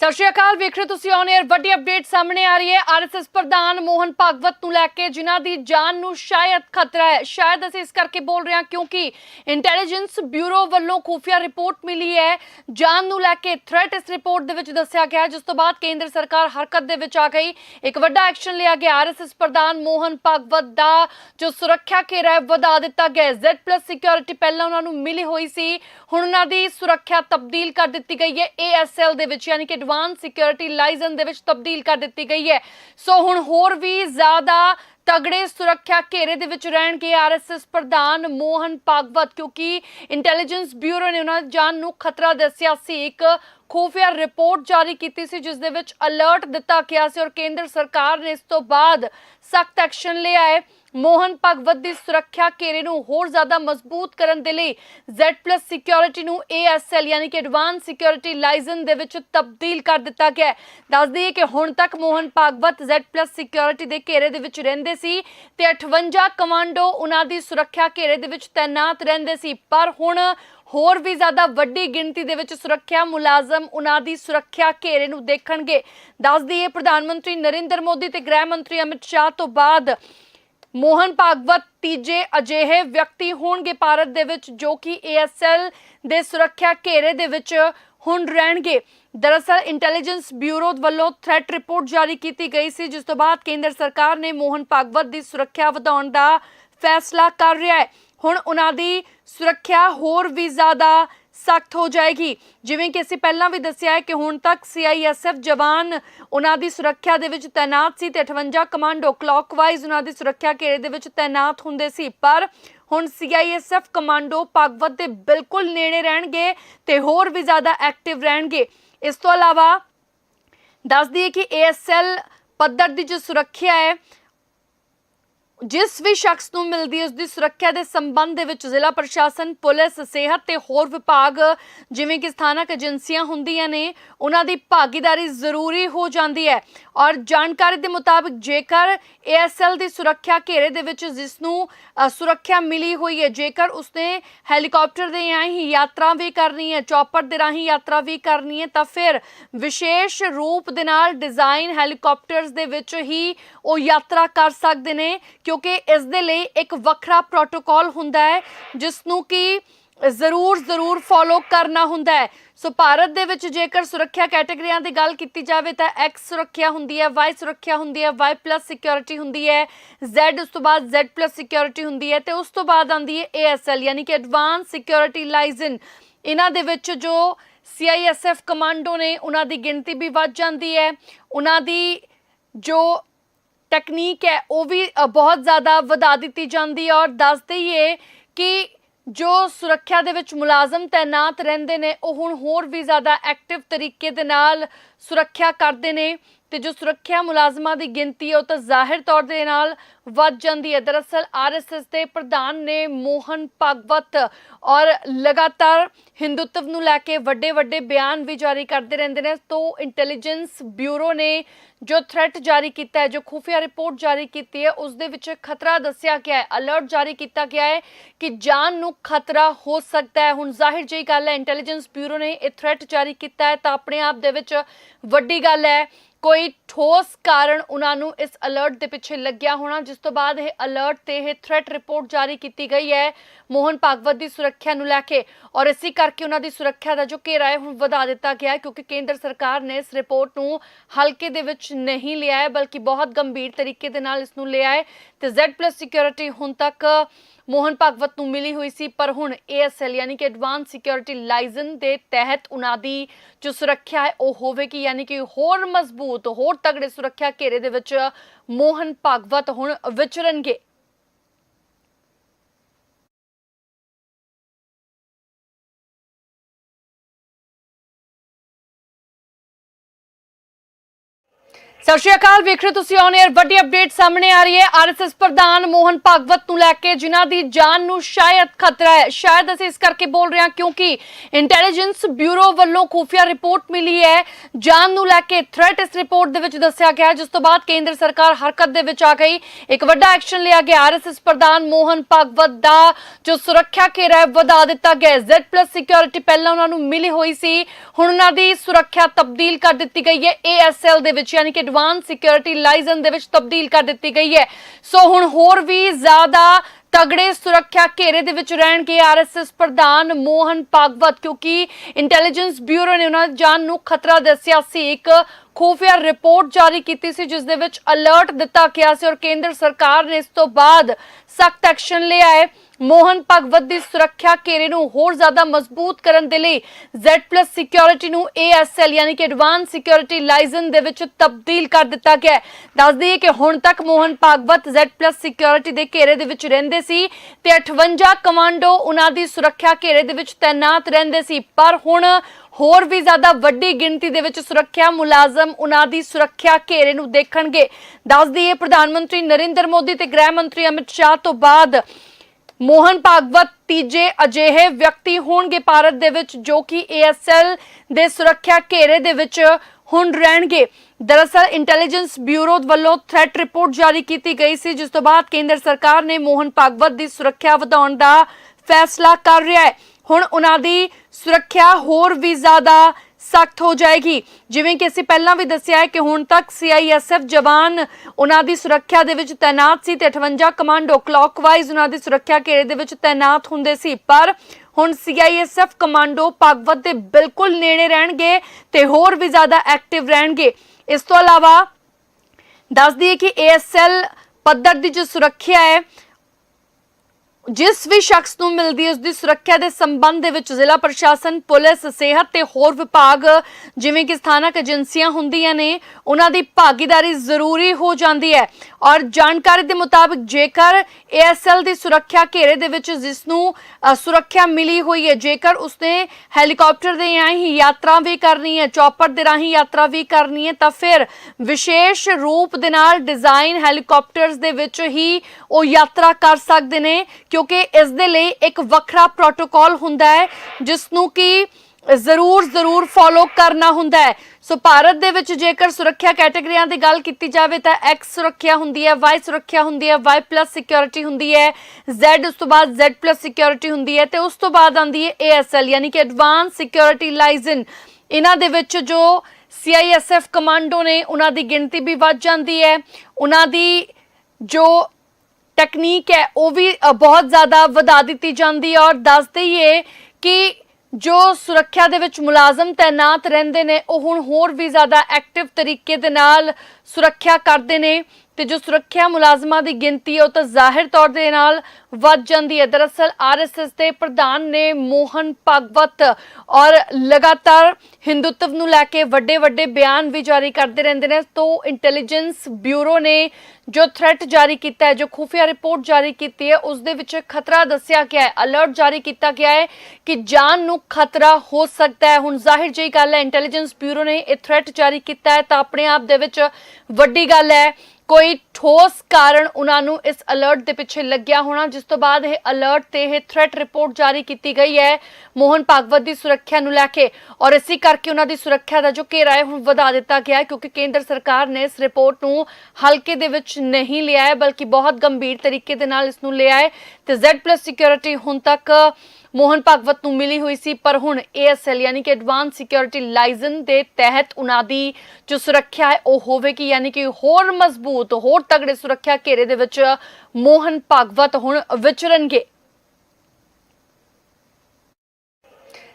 ਸਤਿ ਸ਼੍ਰੀ ਅਕਾਲ, ਵੇਖ ਰਹੇ ਤੁਸੀਂ ਔਨ 에ਅਰ ਵੱਡੀ ਅਪਡੇਟ ਸਾਹਮਣੇ ਆ ਰਹੀ ਹੈ। ਆਰਐਸਐਸ ਪ੍ਰਧਾਨ ਮੋਹਨ ਭਾਗਵਤ ਨੂੰ ਲੈ ਕੇ, ਜਿਨ੍ਹਾਂ ਦੀ ਜਾਨ ਨੂੰ ਸ਼ਾਇਦ ਖਤਰਾ ਹੈ। ਸ਼ਾਇਦ ਅਸੀਂ ਇਸ ਕਰਕੇ ਬੋਲ ਰਹੇ ਹਾਂ ਕਿਉਂਕਿ ਇੰਟੈਲੀਜੈਂਸ ਬਿਊਰੋ ਵੱਲੋਂ ਖੁਫੀਆ ਰਿਪੋਰਟ ਮਿਲੀ ਹੈ। ਜਾਨ ਨੂੰ ਲੈ ਕੇ ਥ੍ਰੈਟ ਇਸ ਰਿਪੋਰਟ ਦੇ ਵਿੱਚ ਦੱਸਿਆ ਗਿਆ ਜਿਸ ਤੋਂ ਬਾਅਦ ਕੇਂਦਰ ਸਰਕਾਰ ਹਰਕਤ ਦੇ ਵਿੱਚ ਆ ਗਈ। ਇੱਕ ਵੱਡਾ ਐਕਸ਼ਨ ਲਿਆ ਗਿਆ। ਆਰਐਸਐਸ ਪ੍ਰਧਾਨ ਮੋਹਨ ਭਾਗਵਤ ਦਾ ਜੋ ਸੁਰੱਖਿਆ ਘੇਰਾ ਹੈ, ਵਧਾ ਦਿੱਤਾ ਗਿਆ ਹੈ। Z+ ਸਿਕਿਉਰਿਟੀ ਪਹਿਲਾਂ ਉਹਨਾਂ ਨੂੰ ਮਿਲੀ ਹੋਈ ਸੀ। ਹੁਣ ਉਹਨਾਂ ਦੀ ਸੁਰੱਖਿਆ ਤਬਦੀਲ ਕਰ ਦਿੱਤੀ ਗਈ ਹੈ। ASL ਦੇ ਵਿੱਚ, ਯਾਨੀ ਕਿ ਐਡਵਾਂਸ ਸਿਕਿਉਰਿਟੀ ਲਾਇਸੈਂਸ ਦੇ ਵਿੱਚ ਤਬਦੀਲ ਕਰ ਦਿੱਤੀ ਗਈ ਹੈ। ਸੋ ਹੁਣ ਹੋਰ ਵੀ ਜ਼ਿਆਦਾ ਤਗੜੇ ਸੁਰੱਖਿਆ ਘੇਰੇ ਦੇ ਵਿੱਚ ਰਹਿਣਗੇ ਆਰਐਸਐਸ ਪ੍ਰਧਾਨ ਮੋਹਨ ਭਾਗਵਤ, ਕਿਉਂਕਿ ਇੰਟੈਲੀਜੈਂਸ ਬਿਊਰੋ ਨੇ ਉਹਨਾਂ ਦੀ ਜਾਨ ਨੂੰ ਖਤਰਾ ਦੱਸਿਆ ਸੀ। ਇੱਕ ਖੂਫੀਆ ਰਿਪੋਰਟ ਜਾਰੀ ਕੀਤੀ ਸੀ, ਜਿਸ ਦੇ ਵਿੱਚ ਅਲਰਟ ਦਿੱਤਾ ਗਿਆ ਸੀ ਔਰ ਕੇਂਦਰ ਸਰਕਾਰ ਨੇ ਇਸ ਤੋਂ ਬਾਅਦ ਸਖਤ ਐਕਸ਼ਨ ਲਿਆ ਹੈ। ਮੋਹਨ ਭਗਵਤ ਦੀ ਸੁਰੱਖਿਆ ਘੇਰੇ ਨੂੰ ਹੋਰ ਜ਼ਿਆਦਾ ਮਜ਼ਬੂਤ ਕਰਨ ਦੇ ਲਈ Z+ ਸਿਕਿਉਰਿਟੀ ਨੂੰ ASL ਯਾਨੀ ਕਿ ਐਡਵਾਂਸ ਸਿਕਿਉਰਿਟੀ ਲਾਇਸੈਂਸ ਦੇ ਵਿੱਚ ਤਬਦੀਲ ਕਰ ਦਿੱਤਾ ਗਿਆ ਹੈ। ਦੱਸ ਦਈਏ ਕਿ ਹੁਣ ਤੱਕ ਮੋਹਨ ਭਾਗਵਤ Z+ ਸਿਕਿਉਰਿਟੀ ਦੇ ਘੇਰੇ ਦੇ ਵਿੱਚ ਰਹਿੰਦੇ ਸੀ ਤੇ 58 ਕਮਾਂਡੋ ਉਹਨਾਂ ਦੀ ਸੁਰੱਖਿਆ ਘੇਰੇ ਦੇ ਵਿੱਚ ਤਾਇਨਾਤ ਰਹਿੰਦੇ ਸੀ। ਪਰ ਹੁਣ ਹੋਰ ਵੀ ਜ਼ਿਆਦਾ ਵੱਡੀ ਗਿਣਤੀ ਦੇ ਵਿੱਚ ਸੁਰੱਖਿਆ ਮੁਲਾਜ਼ਮ ਉਹਨਾਂ ਦੀ ਸੁਰੱਖਿਆ ਘੇਰੇ ਨੂੰ ਦੇਖਣਗੇ। ਦੱਸ ਦਈਏ, ਪ੍ਰਧਾਨ ਮੰਤਰੀ ਨਰਿੰਦਰ ਮੋਦੀ ਤੇ ਗ੍ਰਹਿ ਮੰਤਰੀ ਅਮਿਤ ਸ਼ਾਹ ਤੋਂ ਬਾਅਦ ਮੋਹਨ ਭਾਗਵਤ ਤੀਜੇ ਅਜਿਹੇ ਵਿਅਕਤੀ ਹੋਣਗੇ ਭਾਰਤ ਦੇ ਵਿੱਚ ਜੋ ਕਿ ASL ਦੇ ਸੁਰੱਖਿਆ ਘੇਰੇ ਦੇ ਵਿੱਚ ਹੁਣ ਰਹਿਣਗੇ। ਦਰਅਸਲ ਇੰਟੈਲੀਜੈਂਸ ਬਿਊਰੋ ਵੱਲੋਂ ਥ੍ਰੈਟ ਰਿਪੋਰਟ ਜਾਰੀ ਕੀਤੀ ਗਈ ਸੀ, ਜਿਸ ਤੋਂ ਬਾਅਦ ਕੇਂਦਰ ਸਰਕਾਰ ਨੇ ਮੋਹਨ ਭਾਗਵਤ ਦੀ ਸੁਰੱਖਿਆ ਵਧਾਉਣ ਦਾ ਫੈਸਲਾ ਕਰ ਰਿਹਾ ਹੈ। ਹੁਣ ਉਹਨਾਂ ਦੀ ਸੁਰੱਖਿਆ ਹੋਰ ਵੀ ਜ਼ਿਆਦਾ ਸਖਤ ਹੋ ਜਾਏਗੀ। ਜਿਵੇਂ ਕਿ ਅਸੀਂ ਪਹਿਲਾਂ ਵੀ ਦੱਸਿਆ ਹੈ ਕਿ ਹੁਣ ਤੱਕ ਸੀਆਈਐਸਐਫ ਜਵਾਨ ਉਹਨਾਂ ਦੀ ਸੁਰੱਖਿਆ ਦੇ ਵਿੱਚ ਤਾਇਨਾਤ ਸੀ ਤੇ 58 ਕਮਾਂਡੋ ਕਲੌਕਵਾਈਜ਼ ਉਹਨਾਂ ਦੀ ਸੁਰੱਖਿਆ ਘੇਰੇ ਦੇ ਵਿੱਚ ਤਾਇਨਾਤ ਹੁੰਦੇ ਸੀ। ਪਰ ਹੁਣ ਸੀਆਈਐਸਐਫ ਕਮਾਂਡੋ ਭਗਵਤ ਦੇ ਬਿਲਕੁਲ ਨੇੜੇ ਰਹਿਣਗੇ ਤੇ ਹੋਰ ਵੀ ਜ਼ਿਆਦਾ ਐਕਟਿਵ ਰਹਿਣਗੇ। ਇਸ ਤੋਂ ਇਲਾਵਾ ਦੱਸ ਦਈਏ ਕਿ ਏਐਸਐਲ ਪੱਧਰ ਦੀ ਜੋ ਸੁਰੱਖਿਆ ਹੈ ਜਿਸ ਵੀ ਸ਼ਖਸ ਨੂੰ ਮਿਲਦੀ ਹੈ ਉਸ ਦੀ ਸੁਰੱਖਿਆ ਦੇ ਸੰਬੰਧ ਦੇ ਵਿੱਚ ਜ਼ਿਲ੍ਹਾ ਪ੍ਰਸ਼ਾਸਨ, ਪੁਲਿਸ, ਸਿਹਤ ਤੇ ਹੋਰ ਵਿਭਾਗ, ਜਿਵੇਂ ਕਿ ਸਥਾਨਕ ਏਜੰਸੀਆਂ ਹੁੰਦੀਆਂ ਨੇ, ਉਹਨਾਂ ਦੀ ਭਾਗੀਦਾਰੀ ਜ਼ਰੂਰੀ ਹੋ ਜਾਂਦੀ ਹੈ। ਔਰ ਜਾਣਕਾਰੀ ਦੇ ਮੁਤਾਬਕ ਜੇਕਰ ਏਐਸਐਲ ਦੀ ਸੁਰੱਖਿਆ ਘੇਰੇ ਦੇ ਵਿੱਚ ਜਿਸ ਨੂੰ ਸੁਰੱਖਿਆ ਮਿਲੀ ਹੋਈ ਹੈ, ਜੇਕਰ ਉਸਨੇ ਹੈਲੀਕਾਪਟਰ ਦੇ ਰਾਹੀਂ ਯਾਤਰਾ ਵੀ ਕਰਨੀ ਹੈ, ਚੌਪਰ ਦੇ ਰਾਹੀਂ ਯਾਤਰਾ ਵੀ ਕਰਨੀ ਹੈ, ਤਾਂ ਫਿਰ ਵਿਸ਼ੇਸ਼ ਰੂਪ ਦੇ ਨਾਲ ਡਿਜ਼ਾਈਨ ਹੈਲੀਕਾਪਟਰਸ ਦੇ ਵਿੱਚ ਹੀ ਉਹ ਯਾਤਰਾ ਕਰ ਸਕਦੇ ਨੇ ਕਿਉਂਕਿ ਇਸ ਦੇ ਲਈ ਇੱਕ ਵੱਖਰਾ ਪ੍ਰੋਟੋਕਾਲ ਹੁੰਦਾ ਹੈ ਜਿਸ ਨੂੰ ਕਿ ਜ਼ਰੂਰ ਜ਼ਰੂਰ ਫੋਲੋ ਕਰਨਾ ਹੁੰਦਾ ਹੈ। ਸੋ ਭਾਰਤ ਦੇ ਵਿੱਚ ਜੇਕਰ ਸੁਰੱਖਿਆ ਕੈਟਾਗਰੀਆਂ ਦੀ ਗੱਲ ਕੀਤੀ ਜਾਵੇ ਤਾਂ ਐਕਸ ਸੁਰੱਖਿਆ ਹੁੰਦੀ ਹੈ ਵਾਈ ਸੁਰੱਖਿਆ ਹੁੰਦੀ ਹੈ ਵਾਈ ਪਲੱਸ ਸਿਕਿਉਰਿਟੀ ਹੁੰਦੀ ਹੈ, Z ਉਸ ਤੋਂ ਬਾਅਦ Z ਪਲੱਸ ਸਿਕਿਉਰਿਟੀ ਹੁੰਦੀ ਹੈ ਤੇ ਉਸ ਤੋਂ ਬਾਅਦ ਆਉਂਦੀ ਹੈ ASL ਯਾਨੀ ਕਿ ਐਡਵਾਂਸ ਸਿਕਿਉਰਿਟੀ ਲਾਈਜ਼ਨ ਇਹਨਾਂ ਦੇ ਵਿੱਚ ਜੋ CISF ਕਮਾਂਡੋ ਨੇ, ਉਹਨਾਂ ਦੀ ਗਿਣਤੀ ਵੀ ਵੱਧ ਜਾਂਦੀ ਹੈ। ਉਹਨਾਂ ਦੀ ਜੋ ਟੈਕਨੀਕ ਹੈ, ਉਹ ਵੀ ਬਹੁਤ ਜ਼ਿਆਦਾ ਵਧਾ ਦਿੱਤੀ ਜਾਂਦੀ ਹੈ ਔਰ ਦੱਸ ਦਈਏ ਕਿ ਜੋ ਸੁਰੱਖਿਆ ਦੇ ਵਿੱਚ ਮੁਲਾਜ਼ਮ ਤਾਇਨਾਤ ਰਹਿੰਦੇ ਨੇ, ਉਹ ਹੁਣ ਹੋਰ ਵੀ ਜ਼ਿਆਦਾ ਐਕਟਿਵ ਤਰੀਕੇ ਦੇ ਨਾਲ ਸੁਰੱਖਿਆ ਕਰਦੇ ਨੇ। ਤੇ ਜੋ ਸੁਰੱਖਿਆ ਮੁਲਾਜ਼ਮਾਂ ਦੀ ਗਿਣਤੀ ਹੈ, ਉਹ ਤਾਂ ਜ਼ਾਹਿਰ ਤੌਰ ਦੇ ਨਾਲ ਵੱਧ ਜਾਂਦੀ ਹੈ। ਦਰਅਸਲ ਆਰਐਸਐਸ ਦੇ ਪ੍ਰਧਾਨ ਨੇ ਮੋਹਨ ਭਾਗਵਤ ਔਰ ਲਗਾਤਾਰ ਹਿੰਦੂਤਵ ਨੂੰ ਲੈ ਕੇ ਵੱਡੇ ਵੱਡੇ ਬਿਆਨ ਵੀ ਜਾਰੀ ਕਰਦੇ ਰਹਿੰਦੇ ਨੇ। ਤੋਂ ਇੰਟੈਲੀਜੈਂਸ ਬਿਊਰੋ ਨੇ ਜੋ ਥ੍ਰੈਟ ਜਾਰੀ ਕੀਤਾ ਹੈ, ਜੋ ਖੁਫੀਆ ਰਿਪੋਰਟ ਜਾਰੀ ਕੀਤੀ ਹੈ, ਉਸ ਦੇ ਵਿੱਚ ਖਤਰਾ ਦੱਸਿਆ ਗਿਆ ਹੈ। ਅਲਰਟ ਜਾਰੀ ਕੀਤਾ ਗਿਆ ਹੈ ਕਿ ਜਾਨ ਨੂੰ ਖਤਰਾ ਹੋ ਸਕਦਾ ਹੈ। ਹੁਣ ਜ਼ਾਹਿਰ ਜਿਹੀ ਗੱਲ ਹੈ, ਇੰਟੈਲੀਜੈਂਸ ਬਿਊਰੋ ਨੇ ਇਹ ਥ੍ਰੈਟ ਜਾਰੀ ਕੀਤਾ ਹੈ, ਤਾਂ ਆਪਣੇ ਆਪ ਦੇ ਵਿੱਚ ਵੱਡੀ ਗੱਲ ਹੈ ਕੋਈ ਠੋਸ ਕਾਰਨ ਉਹਨਾਂ ਨੂੰ ਇਸ ਅਲਰਟ ਦੇ ਪਿੱਛੇ ਲੱਗਿਆ ਹੋਣਾ, ਜਿਸ ਤੋਂ ਬਾਅਦ ਇਹ ਅਲਰਟ ਤੇ ਇਹ ਥ੍ਰੈਟ ਰਿਪੋਰਟ ਜਾਰੀ ਕੀਤੀ ਗਈ ਹੈ ਮੋਹਨ ਭਾਗਵਤ ਦੀ ਸੁਰੱਖਿਆ ਨੂੰ ਲੈ ਕੇ। ਔਰ ਇਸੇ ਕਰਕੇ ਉਹਨਾਂ ਦੀ ਸੁਰੱਖਿਆ ਦਾ ਜੋ ਘੇਰਾ ਹੈ, ਹੁਣ ਵਧਾ ਦਿੱਤਾ ਗਿਆ ਹੈ, ਕਿਉਂਕਿ ਕੇਂਦਰ ਸਰਕਾਰ ਨੇ ਇਸ ਰਿਪੋਰਟ ਨੂੰ ਹਲਕੇ ਦੇ ਵਿੱਚ ਨਹੀਂ ਲਿਆ ਹੈ, ਬਲਕਿ ਬਹੁਤ ਗੰਭੀਰ ਤਰੀਕੇ ਦੇ ਨਾਲ ਇਸ ਨੂੰ ਲਿਆ ਹੈ। ਤੇ Z+ ਸਿਕਿਉਰਿਟੀ ਹੁਣ ਤੱਕ ਮੋਹਨ ਭਾਗਵਤ ਨੂੰ ਮਿਲੀ ਹੋਈ ਸੀ, ਪਰ ਹੁਣ ASL ਯਾਨੀ ਕਿ ਐਡਵਾਂਸ ਸਿਕਿਉਰਿਟੀ ਲਾਇਸੈਂਸ ਦੇ ਤਹਿਤ ਉਹਨਾਂ ਦੀ ਜੋ ਸੁਰੱਖਿਆ ਹੈ, ਉਹ ਹੋਵੇਗੀ, ਯਾਨੀ ਕਿ ਹੋਰ ਮਜ਼ਬੂਤ, ਹੋਰ ਤਗੜੇ ਸੁਰੱਖਿਆ ਘੇਰੇ ਦੇ ਵਿੱਚ ਮੋਹਨ ਭਾਗਵਤ ਹੁਣ ਵਿਚਰਨਗੇ। ਸਤਿ ਸ਼੍ਰੀ ਅਕਾਲ, ਵੇਖ ਰਹੇ ਤੁਸੀਂ ਔਨ 에ਅਰ ਵੱਡੀ ਅਪਡੇਟ ਸਾਹਮਣੇ ਆ ਰਹੀ ਹੈ। ਆਰਐਸਐਸ ਪ੍ਰਧਾਨ ਮੋਹਨ ਭਾਗਵਤ ਨੂੰ ਲੈ ਕੇ ਜਿਨ੍ਹਾਂ ਦੀ ਜਾਨ ਨੂੰ ਸ਼ਾਇਦ ਖਤਰਾ ਹੈ। ਸ਼ਾਇਦ ਅਸੀਂ ਇਸ ਕਰਕੇ ਬੋਲ ਰਹੇ ਹਾਂ ਕਿਉਂਕਿ ਇੰਟੈਲੀਜੈਂਸ ਬਿਊਰੋ ਵੱਲੋਂ ਖੁਫੀਆ ਰਿਪੋਰਟ ਮਿਲੀ ਹੈ। ਜਾਨ ਨੂੰ ਲੈ ਕੇ ਥ੍ਰੈਟ ਇਸ ਰਿਪੋਰਟ ਦੇ ਵਿੱਚ ਦੱਸਿਆ ਗਿਆ ਜਿਸ ਤੋਂ ਬਾਅਦ ਕੇਂਦਰ ਸਰਕਾਰ ਹਰਕਤ ਦੇ ਵਿੱਚ ਆ ਗਈ। ਇੱਕ ਵੱਡਾ ਐਕਸ਼ਨ ਲਿਆ ਗਿਆ। ਆਰਐਸਐਸ ਪ੍ਰਧਾਨ ਮੋਹਨ ਭਾਗਵਤ ਦਾ ਜੋ ਸੁਰੱਖਿਆ ਘੇਰਾ ਹੈ, ਵਧਾ ਦਿੱਤਾ ਗਿਆ Z+ ਸਿਕਿਉਰਿਟੀ ਪਹਿਲਾਂ ਉਹਨਾਂ ਨੂੰ ਮਿਲੀ ਹੋਈ ਸੀ। ਹੁਣ ਉਹਨਾਂ ਦੀ ਸੁਰੱਖਿਆ ਤਬਦੀਲ ਕਰ ਦਿੱਤੀ ਗਈ ਹੈ। ASL ਦੇ ਵਿੱਚ, ਯਾਨੀ ਕਿ ਐਡਵਾਂਸ ਸਿਕਿਉਰਿਟੀ ਲਾਇਸੈਂਸ ਦੇ ਵਿੱਚ ਤਬਦੀਲ ਕਰ ਦਿੱਤੀ ਗਈ ਹੈ। ਸੋ ਹੁਣ ਹੋਰ ਵੀ ਜ਼ਿਆਦਾ ਤਗੜੇ ਸੁਰੱਖਿਆ ਘੇਰੇ ਦੇ ਵਿੱਚ ਰਹਿਣਗੇ ਆਰਐਸਐਸ ਪ੍ਰਧਾਨ ਮੋਹਨ ਭਾਗਵਤ, ਕਿਉਂਕਿ ਇੰਟੈਲੀਜੈਂਸ ਬਿਊਰੋ ਨੇ ਉਹਨਾਂ ਜਾਨ ਨੂੰ ਖਤਰਾ ਦੱਸਿਆ ਸੀ। ਇੱਕ ਖੂਫੀਆ ਰਿਪੋਰਟ ਜਾਰੀ ਕੀਤੀ ਸੀ, ਜਿਸ ਦੇ ਵਿੱਚ ਅਲਰਟ ਦਿੱਤਾ ਗਿਆ ਸੀ ਔਰ ਕੇਂਦਰ ਸਰਕਾਰ ਨੇ ਇਸ ਤੋਂ ਬਾਅਦ ਸਖਤ ਐਕਸ਼ਨ ਲਿਆ ਹੈ। ਮੋਹਨ ਭਗਵਤ ਦੀ ਸੁਰੱਖਿਆ ਘੇਰੇ ਨੂੰ ਹੋਰ ਜ਼ਿਆਦਾ ਮਜ਼ਬੂਤ ਕਰਨ ਦੇ ਲਈ Z+ ਸਿਕਿਉਰਿਟੀ ਨੂੰ ASL ਯਾਨੀ ਕਿ ਐਡਵਾਂਸ ਸਿਕਿਉਰਿਟੀ ਲਾਇਸੈਂਸ ਦੇ ਵਿੱਚ ਤਬਦੀਲ ਕਰ ਦਿੱਤਾ ਗਿਆ ਹੈ। ਦੱਸ ਦਈਏ ਕਿ ਹੁਣ ਤੱਕ ਮੋਹਨ ਭਾਗਵਤ Z+ ਸਿਕਿਉਰਿਟੀ ਦੇ ਘੇਰੇ ਦੇ ਵਿੱਚ ਰਹਿੰਦੇ ਸੀ ਤੇ 58 ਕਮਾਂਡੋ ਉਹਨਾਂ ਦੀ ਸੁਰੱਖਿਆ ਘੇਰੇ ਦੇ ਵਿੱਚ ਤਾਇਨਾਤ ਰਹਿੰਦੇ ਸੀ। ਪਰ ਹੁਣ ਹੋਰ ਵੀ ਜ਼ਿਆਦਾ ਵੱਡੀ ਗਿਣਤੀ ਦੇ ਵਿੱਚ ਸੁਰੱਖਿਆ ਮੁਲਾਜ਼ਮ ਉਹਨਾਂ ਦੀ ਸੁਰੱਖਿਆ ਘੇਰੇ ਨੂੰ ਦੇਖਣਗੇ। ਦੱਸ ਦਈਏ ਪ੍ਰਧਾਨ ਮੰਤਰੀ ਨਰਿੰਦਰ ਮੋਦੀ ਤੇ ਗ੍ਰਹਿ ਮੰਤਰੀ ਅਮਿਤ ਸ਼ਾਹ ਤੋਂ ਬਾਅਦ ਮੋਹਨ ਭਾਗਵਤ ਤੀਜੇ ਅਜਿਹੇ ਵਿਅਕਤੀ ਹੋਣਗੇ ਭਾਰਤ ਦੇ ਵਿੱਚ ਜੋ ਕਿ ASL ਦੇ ਸੁਰੱਖਿਆ ਘੇਰੇ ਦੇ ਵਿੱਚ ਹੁਣ ਰਹਿਣਗੇ। ਦਰਅਸਲ ਇੰਟੈਲੀਜੈਂਸ ਬਿਊਰੋ ਵੱਲੋਂ ਥ੍ਰੈਟ ਰਿਪੋਰਟ ਜਾਰੀ ਕੀਤੀ ਗਈ ਸੀ, ਜਿਸ ਤੋਂ ਬਾਅਦ ਕੇਂਦਰ ਸਰਕਾਰ ਨੇ ਮੋਹਨ ਭਾਗਵਤ ਦੀ ਸੁਰੱਖਿਆ ਵਧਾਉਣ ਦਾ ਫੈਸਲਾ ਕਰ ਰਿਹਾ ਹੈ। ਹੁਣ ਉਹਨਾਂ ਦੀ ਸੁਰੱਖਿਆ ਹੋਰ ਵੀ ਜ਼ਿਆਦਾ ਸਖਤ ਹੋ ਜਾਏਗੀ। ਜਿਵੇਂ ਕਿ ਅਸੀਂ ਪਹਿਲਾਂ ਵੀ ਦੱਸਿਆ ਹੈ ਕਿ ਹੁਣ ਤੱਕ CISF ਜਵਾਨ ਉਹਨਾਂ ਦੀ ਸੁਰੱਖਿਆ ਦੇ ਵਿੱਚ ਤਾਇਨਾਤ ਸੀ ਤੇ 58 ਕਮਾਂਡੋ ਕਲੌਕਵਾਈਜ਼ ਉਹਨਾਂ ਦੀ ਸੁਰੱਖਿਆ ਘੇਰੇ ਦੇ ਵਿੱਚ ਤਾਇਨਾਤ ਹੁੰਦੇ ਸੀ। ਪਰ ਹੁਣ CISF ਕਮਾਂਡੋ ਭਗਵਤ ਦੇ ਬਿਲਕੁਲ ਨੇੜੇ ਰਹਿਣਗੇ ਤੇ ਹੋਰ ਵੀ ਜ਼ਿਆਦਾ ਐਕਟਿਵ ਰਹਿਣਗੇ। ਇਸ ਤੋਂ ਇਲਾਵਾ ਦੱਸ ਦਈਏ ਕਿ ASL ਪੱਧਰ ਦੀ ਜੋ ਸੁਰੱਖਿਆ ਹੈ ਜਿਸ ਵੀ ਸ਼ਖਸ ਨੂੰ ਮਿਲਦੀ ਹੈ ਉਸ ਦੀ ਸੁਰੱਖਿਆ ਦੇ ਸੰਬੰਧ ਦੇ ਵਿੱਚ ਜ਼ਿਲ੍ਹਾ ਪ੍ਰਸ਼ਾਸਨ, ਪੁਲਿਸ, ਸਿਹਤ ਤੇ ਹੋਰ ਵਿਭਾਗ, ਜਿਵੇਂ ਕਿ ਸਥਾਨਕ ਏਜੰਸੀਆਂ ਹੁੰਦੀਆਂ ਨੇ, ਉਹਨਾਂ ਦੀ ਭਾਗੀਦਾਰੀ ਜ਼ਰੂਰੀ ਹੋ ਜਾਂਦੀ ਹੈ। ਔਰ ਜਾਣਕਾਰੀ ਦੇ ਮੁਤਾਬਕ ਜੇਕਰ ASL ਦੀ ਸੁਰੱਖਿਆ ਘੇਰੇ ਦੇ ਵਿੱਚ ਜਿਸ ਨੂੰ ਸੁਰੱਖਿਆ ਮਿਲੀ ਹੋਈ ਹੈ, ਜੇਕਰ ਉਸਨੇ ਹੈਲੀਕਾਪਟਰ ਦੇ ਰਾਹੀਂ ਯਾਤਰਾ ਵੀ ਕਰਨੀ ਹੈ ਚੌਪਰ ਦੇ ਰਾਹੀਂ ਯਾਤਰਾ ਵੀ ਕਰਨੀ ਹੈ, ਤਾਂ ਫਿਰ ਵਿਸ਼ੇਸ਼ ਰੂਪ ਦੇ ਨਾਲ ਡਿਜ਼ਾਈਨ ਹੈਲੀਕਾਪਟਰਸ ਦੇ ਵਿੱਚ ਹੀ ਉਹ ਯਾਤਰਾ ਕਰ ਸਕਦੇ ਨੇ ਕਿਉਂ ਕਿਉਂਕਿ ਇਸ ਦੇ ਲਈ ਇੱਕ ਵੱਖਰਾ ਪ੍ਰੋਟੋਕਾਲ ਹੁੰਦਾ ਹੈ, ਜਿਸ ਨੂੰ ਕਿ ਜ਼ਰੂਰ ਜ਼ਰੂਰ ਫੋਲੋ ਕਰਨਾ ਹੁੰਦਾ ਹੈ। ਸੋ ਭਾਰਤ ਦੇ ਵਿੱਚ ਜੇਕਰ ਸੁਰੱਖਿਆ ਕੈਟਾਗਰੀਆਂ ਦੀ ਗੱਲ ਕੀਤੀ ਜਾਵੇ ਤਾਂ ਐਕਸ ਸੁਰੱਖਿਆ ਹੁੰਦੀ ਹੈ ਵਾਈ ਸੁਰੱਖਿਆ ਹੁੰਦੀ ਹੈ ਵਾਈ ਪਲੱਸ ਸਿਕਿਉਰਿਟੀ ਹੁੰਦੀ ਹੈ, Z ਉਸ ਤੋਂ ਬਾਅਦ ਜ਼ੈਡ ਪਲੱਸ ਸਿਕਿਉਰਿਟੀ ਹੁੰਦੀ ਹੈ ਤੇ ਉਸ ਤੋਂ ਬਾਅਦ ਆਉਂਦੀ ਹੈ ASL ਯਾਨੀ ਕਿ ਐਡਵਾਂਸ ਸਿਕਿਉਰਿਟੀ ਲਾਈਜ਼ਨ ਇਹਨਾਂ ਦੇ ਵਿੱਚ ਜੋ CISF ਕਮਾਂਡੋ ਨੇ, ਉਹਨਾਂ ਦੀ ਗਿਣਤੀ ਵੀ ਵੱਧ ਜਾਂਦੀ ਹੈ। ਉਹਨਾਂ ਦੀ ਜੋ ਟੈਕਨੀਕ ਹੈ, ਉਹ ਵੀ ਬਹੁਤ ਜ਼ਿਆਦਾ ਵਧਾ ਦਿੱਤੀ ਜਾਂਦੀ ਹੈ ਔਰ ਦੱਸ ਦਈਏ ਕਿ ਜੋ ਸੁਰੱਖਿਆ ਦੇ ਵਿੱਚ ਮੁਲਾਜ਼ਮ ਤਾਇਨਾਤ ਰਹਿੰਦੇ ਨੇ, ਉਹ ਹੁਣ ਹੋਰ ਵੀ ਜ਼ਿਆਦਾ ਐਕਟਿਵ ਤਰੀਕੇ ਦੇ ਨਾਲ ਸੁਰੱਖਿਆ ਕਰਦੇ ਨੇ। ਤੇ ਜੋ ਸੁਰੱਖਿਆ ਮੁਲਾਜ਼ਮਾਂ ਦੀ ਗਿਣਤੀ ਹੈ, ਉਹ ਤਾਂ ਜ਼ਾਹਿਰ ਤੌਰ ਦੇ ਨਾਲ ਵੱਧ ਜਾਂਦੀ ਹੈ। ਦਰਅਸਲ ਆਰਐਸਐਸ ਦੇ ਪ੍ਰਧਾਨ ਨੇ ਮੋਹਨ ਭਾਗਵਤ ਔਰ ਲਗਾਤਾਰ ਹਿੰਦੂਤਵ ਨੂੰ ਲੈ ਕੇ ਵੱਡੇ ਵੱਡੇ ਬਿਆਨ ਵੀ ਜਾਰੀ ਕਰਦੇ ਰਹਿੰਦੇ ਨੇ। ਤੋਂ ਇੰਟੈਲੀਜੈਂਸ ਬਿਊਰੋ ਨੇ ਜੋ ਥ੍ਰੈਟ ਜਾਰੀ ਕੀਤਾ ਹੈ, ਜੋ ਖੁਫੀਆ ਰਿਪੋਰਟ ਜਾਰੀ ਕੀਤੀ ਹੈ, ਉਸ ਦੇ ਵਿੱਚ ਖਤਰਾ ਦੱਸਿਆ ਗਿਆ ਹੈ। ਅਲਰਟ ਜਾਰੀ ਕੀਤਾ ਗਿਆ ਹੈ ਕਿ ਜਾਨ ਨੂੰ ਖਤਰਾ ਹੋ ਸਕਦਾ ਹੈ। ਹੁਣ ਜ਼ਾਹਿਰ ਜਿਹੀ ਗੱਲ ਹੈ, ਇੰਟੈਲੀਜੈਂਸ ਬਿਊਰੋ ਨੇ ਇਹ ਥ੍ਰੈਟ ਜਾਰੀ ਕੀਤਾ ਹੈ, ਤਾਂ ਆਪਣੇ ਆਪ ਦੇ ਵਿੱਚ ਵੱਡੀ ਗੱਲ ਹੈ ਕੋਈ ਠੋਸ ਕਾਰਨ ਉਹਨਾਂ ਨੂੰ ਇਸ ਅਲਰਟ ਦੇ ਪਿੱਛੇ ਲੱਗਿਆ ਹੋਣਾ, ਜਿਸ ਤੋਂ ਬਾਅਦ ਇਹ ਅਲਰਟ ਤੇ ਇਹ ਥ੍ਰੈਟ ਰਿਪੋਰਟ ਜਾਰੀ ਕੀਤੀ ਗਈ ਹੈ ਮੋਹਨ ਭਾਗਵਤ ਦੀ ਸੁਰੱਖਿਆ ਨੂੰ ਲੈ ਕੇ। ਔਰ ਇਸੇ ਕਰਕੇ ਉਹਨਾਂ ਦੀ ਸੁਰੱਖਿਆ ਦਾ ਜੋ ਘੇਰਾ ਹੈ, ਹੁਣ ਵਧਾ ਦਿੱਤਾ ਗਿਆ ਹੈ, ਕਿਉਂਕਿ ਕੇਂਦਰ ਸਰਕਾਰ ਨੇ ਇਸ ਰਿਪੋਰਟ ਨੂੰ ਹਲਕੇ ਦੇ ਵਿੱਚ ਨਹੀਂ ਲਿਆ ਹੈ, ਬਲਕਿ ਬਹੁਤ ਗੰਭੀਰ ਤਰੀਕੇ ਦੇ ਨਾਲ ਇਸ ਨੂੰ ਲਿਆ ਹੈ। ਤੇ Z+ ਸਿਕਿਉਰਿਟੀ ਹੁਣ ਤੱਕ ਮੋਹਨ ਭਾਗਵਤ ਨੂੰ ਮਿਲੀ ਹੋਈ ਸੀ, ਪਰ ਹੁਣ ASL ਯਾਨੀ ਕਿ ਐਡਵਾਂਸ ਸਿਕਿਉਰਿਟੀ ਲਾਇਸੈਂਸ ਦੇ ਤਹਿਤ ਉਹਨਾਂ ਦੀ ਜੋ ਸੁਰੱਖਿਆ ਹੈ, ਉਹ ਹੋਵੇਗੀ। ਯਾਨੀ ਕਿ ਹੋਰ ਮਜ਼ਬੂਤ, ਹੋਰ ਤਗੜੇ ਸੁਰੱਖਿਆ ਘੇਰੇ ਦੇ ਵਿੱਚ ਮੋਹਨ ਭਾਗਵਤ ਹੁਣ ਵਿਚਰਨਗੇ।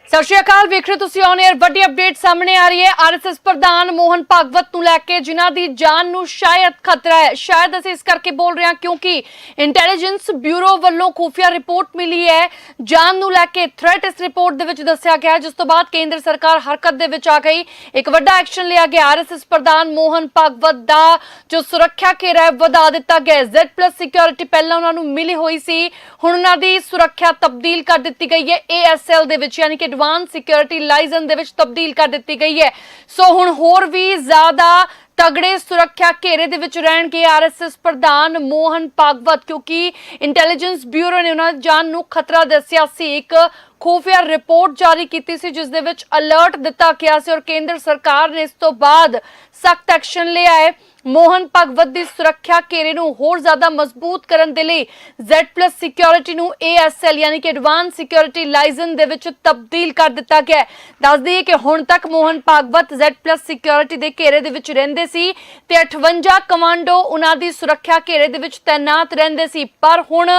ਸਤਿ ਸ਼੍ਰੀ ਅਕਾਲ, ਵੇਖ ਰਹੇ ਤੁਸੀਂ ਔਨ 에ਅਰ ਵੱਡੀ ਅਪਡੇਟ ਸਾਹਮਣੇ ਆ ਰਹੀ ਹੈ। ਆਰਐਸਐਸ ਪ੍ਰਧਾਨ ਮੋਹਨ ਭਾਗਵਤ ਨੂੰ ਲੈ ਕੇ ਜਿਨ੍ਹਾਂ ਦੀ ਜਾਨ ਨੂੰ ਸ਼ਾਇਦ ਖਤਰਾ ਹੈ। ਸ਼ਾਇਦ ਅਸੀਂ ਇਸ ਕਰਕੇ ਬੋਲ ਰਹੇ ਹਾਂ ਕਿਉਂਕਿ ਇੰਟੈਲੀਜੈਂਸ ਬਿਊਰੋ ਵੱਲੋਂ ਖੁਫੀਆ ਰਿਪੋਰਟ ਮਿਲੀ ਹੈ। ਜਾਨ ਨੂੰ ਲੈ ਕੇ ਥ੍ਰੈਟ ਇਸ ਰਿਪੋਰਟ ਦੇ ਵਿੱਚ ਦੱਸਿਆ ਗਿਆ ਜਿਸ ਤੋਂ ਬਾਅਦ ਕੇਂਦਰ ਸਰਕਾਰ ਹਰਕਤ ਦੇ ਵਿੱਚ ਆ ਗਈ। ਇੱਕ ਵੱਡਾ ਐਕਸ਼ਨ ਲਿਆ ਗਿਆ। ਆਰਐਸਐਸ ਪ੍ਰਧਾਨ ਮੋਹਨ ਭਾਗਵਤ ਦਾ ਜੋ ਸੁਰੱਖਿਆ ਘੇਰਾ ਹੈ, ਵਧਾ ਦਿੱਤਾ ਗਿਆ Z+ ਸਿਕਿਉਰਿਟੀ ਪਹਿਲਾਂ ਉਹਨਾਂ ਨੂੰ ਮਿਲੀ ਹੋਈ ਸੀ। ਹੁਣ ਉਹਨਾਂ ਦੀ ਸੁਰੱਖਿਆ ਤਬਦੀਲ ਕਰ ਦਿੱਤੀ ਗਈ ਹੈ। ASL ਦੇ ਵਿੱਚ, ਯਾਨੀ ਕਿ ਐਡਵਾਂਸ ਸਿਕਿਉਰਿਟੀ ਲਾਇਸੈਂਸ ਦੇ ਵਿੱਚ ਤਬਦੀਲ ਕਰ ਦਿੱਤੀ ਗਈ ਹੈ। ਸੋ ਹੁਣ ਹੋਰ ਵੀ ਜ਼ਿਆਦਾ ਤਗੜੇ ਸੁਰੱਖਿਆ ਘੇਰੇ ਦੇ ਵਿੱਚ ਰਹਿਣਗੇ ਆਰਐਸਐਸ ਪ੍ਰਧਾਨ ਮੋਹਨ ਭਾਗਵਤ, ਕਿਉਂਕਿ ਇੰਟੈਲੀਜੈਂਸ ਬਿਊਰੋ ਨੇ ਉਹਨਾਂ ਜਾਨ ਨੂੰ ਖਤਰਾ ਦੱਸਿਆ ਸੀ। ਇੱਕ ਖੂਫੀਆ ਰਿਪੋਰਟ ਜਾਰੀ ਕੀਤੀ ਸੀ, ਜਿਸ ਦੇ ਵਿੱਚ ਅਲਰਟ ਦਿੱਤਾ ਗਿਆ ਸੀ ਔਰ ਕੇਂਦਰ ਸਰਕਾਰ ਨੇ ਇਸ ਤੋਂ ਬਾਅਦ ਸਖਤ ਐਕਸ਼ਨ ਲਿਆ ਹੈ। ਮੋਹਨ ਭਗਵਤ ਦੀ ਸੁਰੱਖਿਆ ਘੇਰੇ ਨੂੰ ਹੋਰ ਜ਼ਿਆਦਾ ਮਜ਼ਬੂਤ ਕਰਨ ਦੇ ਲਈ Z+ ਸਿਕਿਉਰਿਟੀ ਨੂੰ ASL ਯਾਨੀ ਕਿ ਐਡਵਾਂਸ ਸਿਕਿਉਰਿਟੀ ਲਾਇਸੈਂਸ ਦੇ ਵਿੱਚ ਤਬਦੀਲ ਕਰ ਦਿੱਤਾ ਗਿਆ ਹੈ। ਦੱਸ ਦਈਏ ਕਿ ਹੁਣ ਤੱਕ ਮੋਹਨ ਭਾਗਵਤ Z+ ਸਿਕਿਉਰਿਟੀ ਦੇ ਘੇਰੇ ਦੇ ਵਿੱਚ ਰਹਿੰਦੇ ਸੀ ਤੇ 58 ਕਮਾਂਡੋ ਉਹਨਾਂ ਦੀ ਸੁਰੱਖਿਆ ਘੇਰੇ ਦੇ ਵਿੱਚ ਤਾਇਨਾਤ ਰਹਿੰਦੇ ਸੀ। ਪਰ ਹੁਣ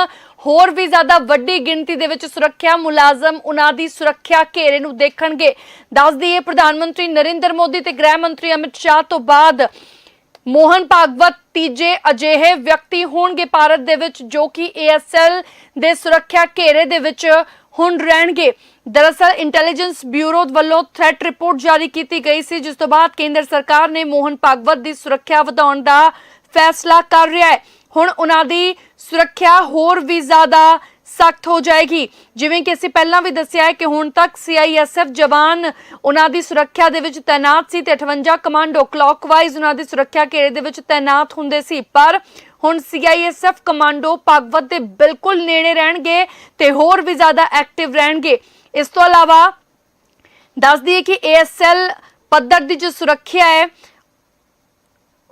ਹੋਰ ਵੀ ਜ਼ਿਆਦਾ ਵੱਡੀ ਗਿਣਤੀ ਦੇ ਵਿੱਚ ਸੁਰੱਖਿਆ ਮੁਲਾਜ਼ਮ ਉਹਨਾਂ ਦੀ ਸੁਰੱਖਿਆ ਘੇਰੇ ਨੂੰ ਦੇਖਣਗੇ। ਦੱਸ ਦਈਏ ਪ੍ਰਧਾਨ ਮੰਤਰੀ ਨਰਿੰਦਰ ਮੋਦੀ ਤੇ ਗ੍ਰਹਿ ਮੰਤਰੀ ਅਮਿਤ ਸ਼ਾਹ ਤੋਂ ਬਾਅਦ ਮੋਹਨ ਭਾਗਵਤ ਤੀਜੇ ਅਜਿਹੇ ਵਿਅਕਤੀ ਹੋਣਗੇ ਭਾਰਤ ਦੇ ਵਿੱਚ ਜੋ ਕਿ ASL ਦੇ ਸੁਰੱਖਿਆ ਘੇਰੇ ਦੇ ਵਿੱਚ ਹੁਣ ਰਹਿਣਗੇ। ਦਰਅਸਲ ਇੰਟੈਲੀਜੈਂਸ ਬਿਊਰੋ ਵੱਲੋਂ ਥ੍ਰੈਟ ਰਿਪੋਰਟ ਜਾਰੀ ਕੀਤੀ ਗਈ ਸੀ, ਜਿਸ ਤੋਂ ਬਾਅਦ ਕੇਂਦਰ ਸਰਕਾਰ ਨੇ ਮੋਹਨ ਭਾਗਵਤ ਦੀ ਸੁਰੱਖਿਆ ਵਧਾਉਣ ਦਾ ਫੈਸਲਾ ਕਰ ਰਿਹਾ ਹੈ। ਹੁਣ ਉਹਨਾਂ ਦੀ ਸੁਰੱਖਿਆ ਹੋਰ ਵੀ ਜ਼ਿਆਦਾ ਸਖਤ ਹੋ ਜਾਏਗੀ। ਜਿਵੇਂ ਕਿ ਅਸੀਂ ਪਹਿਲਾਂ ਵੀ ਦੱਸਿਆ ਹੈ ਕਿ ਹੁਣ ਤੱਕ ਸੀਆਈਐਸਐਫ ਜਵਾਨ ਉਹਨਾਂ ਦੀ ਸੁਰੱਖਿਆ ਦੇ ਵਿੱਚ ਤਾਇਨਾਤ ਸੀ ਤੇ 58 ਕਮਾਂਡੋ ਕਲੌਕਵਾਈਜ਼ ਉਹਨਾਂ ਦੀ ਸੁਰੱਖਿਆ ਘੇਰੇ ਦੇ ਵਿੱਚ ਤਾਇਨਾਤ ਹੁੰਦੇ ਸੀ। ਪਰ ਹੁਣ ਸੀਆਈਐਸਐਫ ਕਮਾਂਡੋ ਭਗਵਤ ਦੇ ਬਿਲਕੁਲ ਨੇੜੇ ਰਹਿਣਗੇ ਤੇ ਹੋਰ ਵੀ ਜ਼ਿਆਦਾ ਐਕਟਿਵ ਰਹਿਣਗੇ। ਇਸ ਤੋਂ ਇਲਾਵਾ ਦੱਸ ਦਈਏ ਕਿ ਏਐਸਐਲ ਪੱਧਰ ਦੀ ਜੋ ਸੁਰੱਖਿਆ ਹੈ